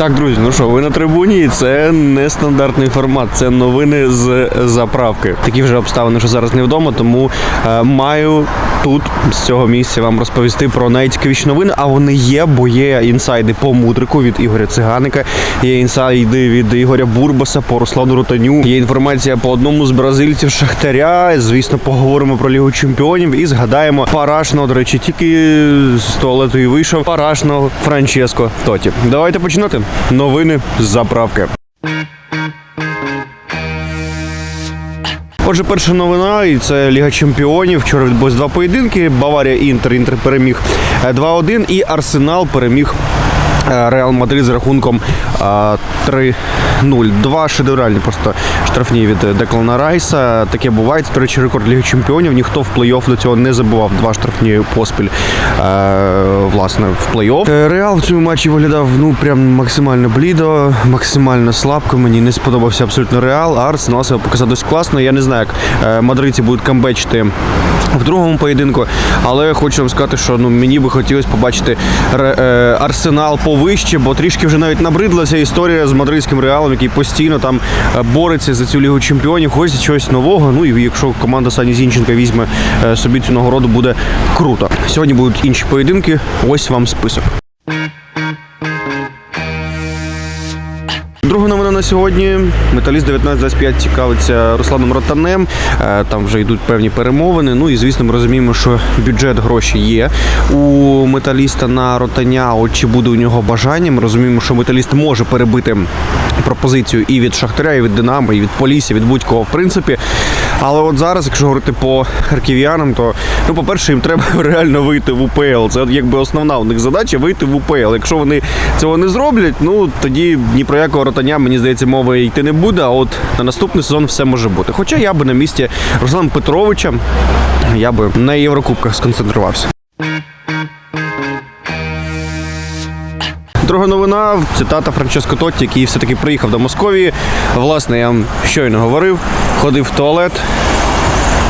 Так, друзі, ну що, ви на трибуні, і це не стандартний формат, це новини з заправки. Такі вже обставини, що зараз не вдома, тому е, маю тут з цього місця вам розповісти про найцікавіші новини. А вони є, бо є інсайди по мудрику від Ігоря Циганика, є інсайди від Ігоря Бурбаса по Руслану Ротаню. Є інформація по одному з бразильців Шахтаря. Звісно, поговоримо про Лігу Чемпіонів і згадаємо парашного, до речі, тільки з туалету і вийшов парашного Франческо Тоті. Давайте починати. Новини з заправки. Отже, перша новина, і це Ліга Чемпіонів. Вчора відбулось два поєдинки. Баварія Інтер. Інтер переміг е, 2-1 і Арсенал переміг. Е, Реал Мадрид з рахунком е, 3-0. Два шедевральні просто штрафні від е, Деклана Райса. Таке буває. Це, до речі, рекорд Ліги Чемпіонів. Ніхто в плей-офф до цього не забував. Два штрафні поспіль е, власне в плей-офф. Е, Реал в цьому матчі виглядав ну прям максимально блідо, максимально слабко. Мені не сподобався абсолютно Реал. А Арсенал себе показав досить класно. Я не знаю, як е, мадридці будуть камбечити в другому поєдинку, але хочу вам сказати, що ну мені би хотілося побачити Ре- е, повище, бо трішки вже навіть набридла ця історія з мадридським реалом, який постійно там е, бореться за цю лігу чемпіонів. Хочеться чогось нового. Ну і якщо команда Сані Зінченка візьме е, собі цю нагороду, буде круто. Сьогодні будуть інші поєдинки. Ось вам список. Друга новина на сьогодні. Металіст 1925 цікавиться Русланом Ротанем. Е, Там вже йдуть певні перемовини. Ну і звісно, ми розуміємо, що бюджет гроші є у металіста на ротання. От чи буде у нього бажання? Ми розуміємо, що металіст може перебити пропозицію і від Шахтаря, і від Динамо, і від Полісся, від будь-кого, в принципі. Але от зараз, якщо говорити по харків'янам, то ну, по-перше, їм треба реально вийти в УПЛ. Це якби основна у них задача вийти в УПЛ. Якщо вони цього не зроблять, ну тоді ні про якого ротання, мені здається, мови йти не буде. А от на наступний сезон все може бути. Хоча я би на місці Руслана Петровича я би на Єврокубках сконцентрувався. Друга новина цитата Франческо Тотті, який все-таки приїхав до Московії. Власне, я вам щойно говорив, ходив в туалет,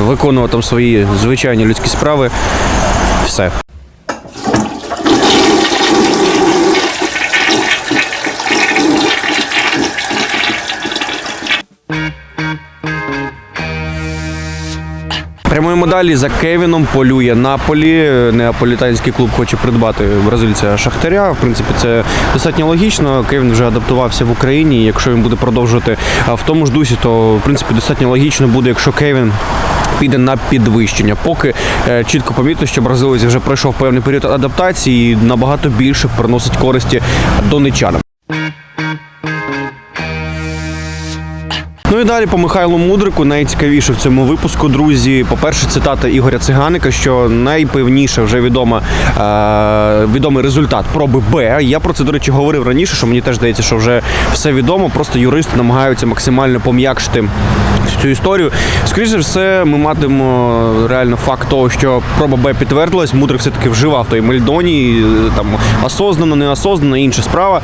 виконував там свої звичайні людські справи. Все. Прямуємо далі за Кевіном полює Наполі. Неаполітанський клуб хоче придбати бразильця Шахтаря. В принципі, це достатньо логічно. Кевін вже адаптувався в Україні. Якщо він буде продовжувати в тому ж дусі, то в принципі достатньо логічно буде, якщо Кевін. Піде на підвищення. Поки е, чітко помітно, що бразилець вже пройшов певний період адаптації і набагато більше приносить користі донечанам. Ну і далі по Михайлу Мудрику найцікавіше в цьому випуску, друзі. По-перше, цитата Ігоря Циганика, що найпевніше вже відома, е, відомий результат проби Б. Я про це, до речі, говорив раніше, що мені теж здається, що вже все відомо. Просто юристи намагаються максимально пом'якшити цю історію. Скоріше все, ми матимемо реально факт того, що проба Б підтвердилась. Мудрик все-таки вживав той Мельдоні, там осознано, неосознано, інша справа.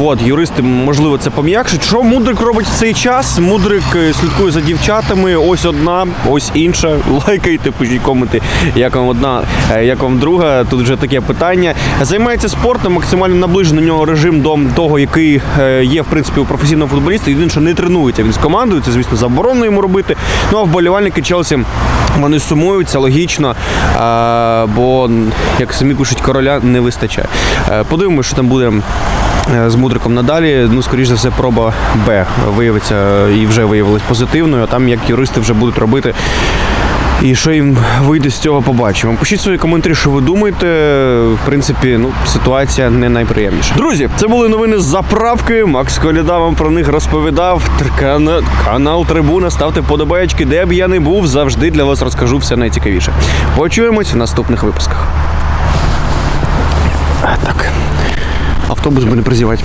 От, юристи, можливо, це пом'якшать. Що Мудрик робить в цей час? Мудрик е, слідкує за дівчатами. Ось одна, ось інша. Лайкайте, пишіть коменти, як вам одна, е, як вам друга. Тут вже таке питання. Займається спортом, максимально наближений нього режим до того, який е, є в принципі у професійного футболіста. Єдине, що не тренується. Він з командою, це звісно заборонено йому робити. Ну а вболівальники Челсі. Вони сумують, це логічно, бо, як самі пишуть, короля не вистачає. Подивимося, що там буде з мудриком надалі. Ну, скоріш за все, проба Б виявиться і вже виявилась позитивною, а там як юристи вже будуть робити. І що їм вийде з цього, побачимо. Пишіть свої коментарі, що ви думаєте. В принципі, ну ситуація не найприємніша. Друзі, це були новини з заправки. Макс Коляда вам про них розповідав. Канал Трибуна. Ставте подобаєчки, де б я не був. Завжди для вас розкажу все найцікавіше. Почуємось в наступних випусках. А, так автобус будем прозевать.